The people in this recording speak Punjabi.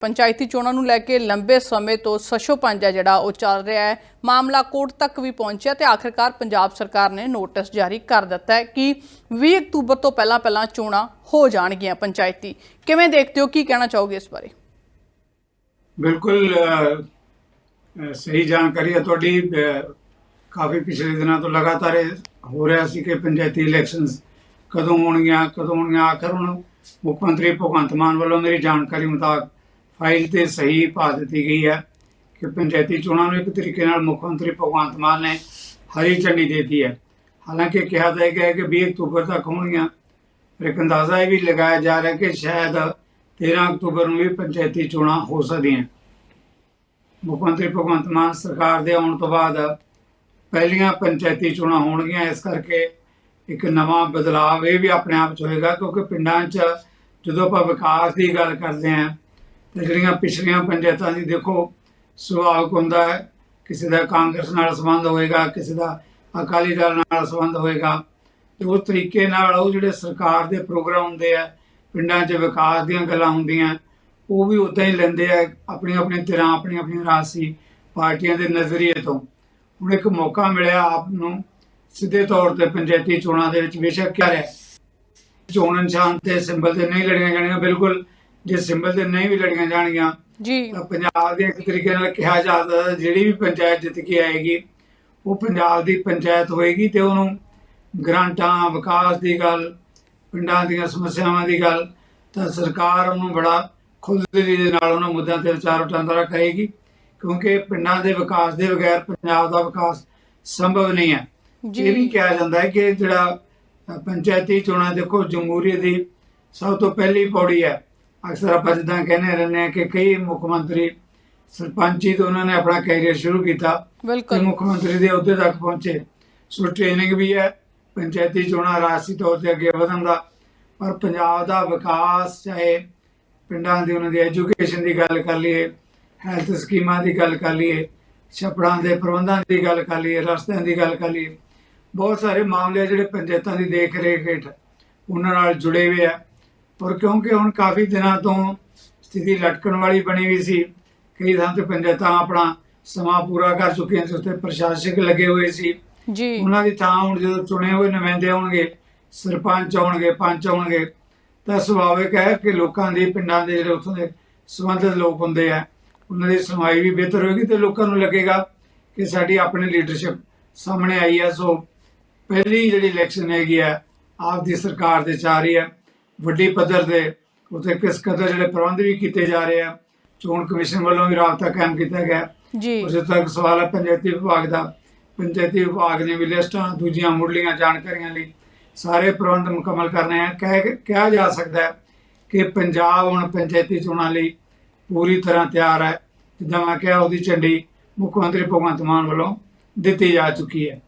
ਪੰਚਾਇਤੀ ਚੋਣਾਂ ਨੂੰ ਲੈ ਕੇ ਲੰਬੇ ਸਮੇਂ ਤੋਂ ਸਸ਼ੋਪੰਜ ਹੈ ਜਿਹੜਾ ਉਹ ਚੱਲ ਰਿਹਾ ਹੈ। ਮਾਮਲਾ ਕੋਰਟ ਤੱਕ ਵੀ ਪਹੁੰਚਿਆ ਤੇ ਆਖਿਰਕਾਰ ਪੰਜਾਬ ਸਰਕਾਰ ਨੇ ਨੋਟਿਸ ਜਾਰੀ ਕਰ ਦਿੱਤਾ ਹੈ ਕਿ 20 ਅਕਤੂਬਰ ਤੋਂ ਪਹਿਲਾਂ ਪਹਿਲਾਂ ਚੋਣਾਂ ਹੋ ਜਾਣਗੀਆਂ ਪੰਚਾਇਤੀ। ਕਿਵੇਂ ਦੇਖਦੇ ਹੋ, ਕੀ ਕਹਿਣਾ ਚਾਹੋਗੇ ਇਸ ਬਾਰੇ? ਬਿਲਕੁਲ ਸਹੀ ਜਾਣਕਾਰੀ ਹੈ ਤੁਹਾਡੀ। ਕਾਫੀ ਪਿਛਲੇ ਦਿਨਾਂ ਤੋਂ ਲਗਾਤਾਰ ਇਹ ਹੋ ਰਿਹਾ ਸੀ ਕਿ ਪੰਚਾਇਤੀ ਇਲੈਕਸ਼ਨਸ ਕਦੋਂ ਹੋਣਗੀਆਂ ਕਦੋਂ ਹੋਣਗੀਆਂ, ਆਖਰ ਹੁਣ ਮੁੱਖ ਮੰਤਰੀ ਭਗਵੰਤ ਮਾਨ ਵੱਲੋਂ ਮੇਰੀ ਜਾਣਕਾਰੀ ਮੁਤਾਬਕ ਫਾਈਲ ਤੇ ਸਹੀ ਪਾ ਦਿੱਤੀ ਗਈ ਹੈ ਕਿ ਪੰਚਾਇਤੀ ਚੋਣਾਂ ਨੂੰ ਇੱਕ ਤਰੀਕੇ ਨਾਲ ਮੁੱਖ ਮੰਤਰੀ ਭਗਵੰਤ ਮਾਨ ਨੇ ਹਰੀ ਝੰਡੀ ਦੇ ਦਿੱਤੀ ਹੈ। ਹਾਲਾਂਕਿ ਕਿਹਾ ਜਾ ਗਿਆ ਕਿ 20 ਅਕਤੂਬਰ ਤੱਕ ਹੋਣਗੀਆਂ, ਪਰ ਇੱਕ ਅੰਦਾਜ਼ਾ ਇਹ ਵੀ ਲਗਾਇਆ ਜਾ ਰਿਹਾ ਕਿ ਸ਼ਾਇਦ 13 ਅਕਤੂਬਰ ਨੂੰ ਵੀ ਪੰਚਾਇਤੀ ਚੋਣਾਂ ਹੋ ਸਕਦੀਆਂ। ਮੁੱਖ ਮੰਤਰੀ ਭਗਵੰਤ ਮਾਨ ਸਰਕਾਰ ਦੇ ਆਉਣ ਤੋਂ ਬਾਅਦ ਪਹਿਲੀਆਂ ਪੰਚਾਇਤੀ ਚੋਣਾਂ ਹੋਣਗੀਆਂ, ਇਸ ਕਰਕੇ ਇੱਕ ਨਵਾਂ ਬਦਲਾਅ ਇਹ ਵੀ ਆਪਣੇ ਆਪ 'ਚ ਹੋਏਗਾ ਕਿਉਂਕਿ ਪਿੰਡਾਂ 'ਚ ਜਦੋਂ ਆਪਾਂ ਵਿਕਾਸ ਦੀ ਗੱਲ ਕਰਦੇ ਹਾਂ ਤੇ ਜਿਹੜੀਆਂ ਪਿਛਲੀਆਂ ਪੰਚਾਇਤਾਂ ਦੀ ਦੇਖੋ ਸੁਭਾਵਕ ਹੁੰਦਾ ਹੈ, ਕਿਸੇ ਦਾ ਕਾਂਗਰਸ ਨਾਲ ਸੰਬੰਧ ਹੋਏਗਾ, ਕਿਸੇ ਦਾ ਅਕਾਲੀ ਦਲ ਨਾਲ ਸੰਬੰਧ ਹੋਏਗਾ, ਤੇ ਉਸ ਤਰੀਕੇ ਨਾਲ ਉਹ ਜਿਹੜੇ ਸਰਕਾਰ ਦੇ ਪ੍ਰੋਗਰਾਮ ਹੁੰਦੇ ਆ, ਪਿੰਡਾਂ 'ਚ ਵਿਕਾਸ ਦੀਆਂ ਗੱਲਾਂ ਹੁੰਦੀਆਂ, ਉਹ ਵੀ ਉਦਾਂ ਹੀ ਲੈਂਦੇ ਆ ਆਪਣੀਆਂ ਆਪਣੀਆਂ ਧਿਰਾਂ ਆਪਣੀਆਂ ਆਪਣੀਆਂ ਰਾਜਸੀ ਪਾਰਟੀਆਂ ਦੇ ਨਜ਼ਰੀਏ ਤੋਂ। ਹੁਣ ਇੱਕ ਮੌਕਾ ਮਿਲਿਆ ਆਪ ਨੂੰ, ਸਿੱਧੇ ਤੌਰ ਤੇ ਪੰਚਾਇਤੀ ਚੋਣਾਂ ਦੇ ਵਿੱਚ, ਬੇਸ਼ੱਕ ਕਿਹਾ ਰਿਹਾ। ਚੋਣ ਨਿਸ਼ਾਨ ਤੇ ਸਿੰਬਲ ਤੇ ਨਹੀਂ ਲੜੀਆਂ ਜਾਣੀਆਂ, ਬਿਲਕੁਲ ਜੇ ਸਿੰਬਲ ਤੇ ਨਹੀਂ ਵੀ ਲੜੀਆਂ ਜਾਣਗੀਆਂ ਜੀ। ਤਾਂ ਪੰਜਾਬ ਦੇ ਇੱਕ ਤਰੀਕੇ ਨਾਲ ਕਿਹਾ ਜਾਂਦਾ ਜਿਹੜੀ ਵੀ ਪੰਚਾਇਤ ਜਿੱਤ ਕੇ ਆਏਗੀ ਉਹ ਪੰਜਾਬ ਦੀ ਪੰਚਾਇਤ ਹੋਏਗੀ ਤੇ ਉਹਨੂੰ ਗ੍ਰਾਂਟਾਂ ਵਿਕਾਸ ਦੀ ਗੱਲ ਪਿੰਡਾਂ ਦੀਆਂ ਸਮੱਸਿਆਵਾਂ ਦੀ ਗੱਲ ਤਾਂ ਸਰਕਾਰ ਉਹਨੂੰ ਬੜਾ ਖੁੱਲ੍ਹਦਿਲੀ ਦੇ ਨਾਲ ਉਹਨਾਂ ਮੁੱਦਿਆਂ ਤੇ ਵਿਚਾਰ ਵਟਾਂਦਰਾ ਕਰੇਗੀ ਕਿਉਂਕਿ ਪਿੰਡਾਂ ਦੇ ਵਿਕਾਸ ਦੇ ਬਗੈਰ ਪੰਜਾਬ ਦਾ ਵਿਕਾਸ ਸੰਭਵ ਨਹੀਂ ਹੈ। ਇਹ ਵੀ ਕਿਹਾ ਜਾਂਦਾ ਹੈ ਕਿ ਜਿਹੜਾ ਪੰਚਾਇਤੀ ਚੋਣਾਂ ਦੇਖੋ ਜਮਹੂਰੀਅਤ ਦੀ ਸਭ ਤੋਂ ਪਹਿਲੀ ਪੌੜੀ ਹੈ। ਅਕਸਰ ਆਪਾਂ ਜਿੱਦਾਂ ਕਹਿੰਦੇ ਰਹਿੰਦੇ ਹਾਂ ਕਿ ਕਈ ਮੁੱਖ ਮੰਤਰੀ ਸਰਪੰਚੀ ਤੋਂ ਉਹਨਾਂ ਨੇ ਆਪਣਾ ਕੈਰੀਅਰ ਸ਼ੁਰੂ ਕੀਤਾ। ਤੇ ਬਿਲਕੁਲ। ਮੁੱਖ ਮੰਤਰੀ ਦੇ ਅਹੁਦੇ ਤੱਕ ਪਹੁੰਚੇ। ਸੋ ਟ੍ਰੇਨਿੰਗ ਵੀ ਹੈ ਪੰਚਾਇਤੀ ਚੋਣਾਂ ਰਾਸ਼ਟਰੀ ਤੌਰ ਤੇ ਅੱਗੇ ਵਧਣ ਦਾ। ਪਰ ਪੰਜਾਬ ਦਾ ਵਿਕਾਸ ਚਾਹੇ ਪਿੰਡਾਂ ਦੀ ਉਹਨਾਂ ਦੀ ਐਜੂਕੇਸ਼ਨ ਦੀ ਗੱਲ ਕਰ ਲਈਏ ਹੈਲਥ ਸਕੀਮਾਂ ਦੀ ਗੱਲ ਕਰ ਲਈਏ ਛੱਪੜਾਂ ਦੇ ਪ੍ਰਬੰਧਾਂ ਦੀ ਗੱਲ ਕਰ ਲਈਏ ਰਸਤਿਆਂ ਦੀ ਗੱਲ ਕਰ ਲਈਏ ਬਹੁਤ ਸਾਰੇ ਮਾਮਲੇ ਆ ਜਿਹੜੇ ਪੰਚਾਇਤਾਂ ਦੀ ਦੇਖ ਰੇਖ ਹੇਠ ਉਹਨਾਂ ਨਾਲ ਜੁੜੇ ਹੋਏ ਆ। ਔਰ ਕਿਉਂਕਿ ਹੁਣ ਕਾਫੀ ਦਿਨਾਂ ਤੋਂ ਸਥਿਤੀ ਲਟਕਣ ਵਾਲੀ ਬਣੀ ਹੋਈ ਸੀ ਕਈ ਥਾਂ ਤੇ ਪੰਚਾਇਤਾਂ ਆਪਣਾ ਸਮਾਂ ਪੂਰਾ ਕਰ ਚੁੱਕੀਆਂ ਸੀ ਉੱਥੇ ਪ੍ਰਸ਼ਾਸਕ ਲੱਗੇ ਹੋਏ ਸੀ। ਜੀ। ਉਹਨਾਂ ਦੀ ਥਾਂ ਹੁਣ ਜਦੋਂ ਚੁਣੇ ਹੋਏ ਨੁਮਾਇੰਦੇ ਆਉਣਗੇ ਸਰਪੰਚ ਆਉਣਗੇ ਪੰਚ ਆਉਣਗੇ ਤਾਂ ਸੁਭਾਵਿਕ ਹੈ ਕਿ ਲੋਕਾਂ ਦੀ ਪਿੰਡਾਂ ਦੇ ਜਿਹੜੇ ਉੱਥੋਂ ਦੇ ਸੰਬੰਧਿਤ ਲੋਕ ਹੁੰਦੇ ਆ ਉਹਨਾਂ ਦੀ ਸੁਣਵਾਈ ਵੀ ਬਿਹਤਰ ਹੋਏਗੀ ਤੇ ਲੋਕਾਂ ਨੂੰ ਲੱਗੇਗਾ ਕਿ ਸਾਡੀ ਆਪਣੀ ਲੀਡਰਸ਼ਿਪ ਸਾਹਮਣੇ ਆਈ ਹੈ ਸੋ ਪਹਿਲੀ ਜਿਹੜੀ ਇਲੈਕਸ਼ਨ ਹੈਗੀ ਆ ਆਪ ਦੀ ਸਰਕਾਰ ਦੇ ਚੱਲ ਰਹੀ ਹੈ ਵੱਡੀ ਪੱਧਰ ਤੇ ਉੱਥੇ ਕਿਸ ਕਦਰ ਜਿਹੜੇ ਪ੍ਰਬੰਧ ਵੀ ਕੀਤੇ ਜਾ ਰਹੇ ਆ ਚੋਣ ਕਮਿਸ਼ਨ ਵੱਲੋਂ ਵੀ ਰਾਬਤਾ ਕਾਇਮ ਕੀਤਾ ਗਿਆ। ਜੀ। ਉਸੇ ਤੱਕ ਸਵਾਲ ਹੈ ਪੰਚਾਇਤੀ ਵਿਭਾਗ ਦਾ। ਪੰਚਾਇਤੀ ਵਿਭਾਗ ਨੇ ਵੀ ਲਿਸਟਾਂ ਦੂਜੀਆਂ ਮੁੱਢਲੀਆਂ ਜਾਣਕਾਰੀਆਂ ਲਈ ਸਾਰੇ ਪ੍ਰਬੰਧ ਮੁਕੰਮਲ ਕਰਨੇ ਆ। ਕਹਿ ਕਿਹਾ ਜਾ ਸਕਦਾ ਹੈ ਕਿ ਪੰਜਾਬ ਹੁਣ ਪੰਚਾਇਤੀ ਚੋਣਾਂ ਲਈ ਪੂਰੀ ਤਰ੍ਹਾਂ ਤਿਆਰ ਹੈ। ਜਿੱਦਾਂ ਮੈਂ ਕਿਹਾ ਉਹਦੀ ਝੰਡੀ ਮੁੱਖ ਮੰਤਰੀ ਭਗਵੰਤ ਮਾਨ ਵੱਲੋਂ ਦਿੱਤੀ ਜਾ ਚੁੱਕੀ ਹੈ।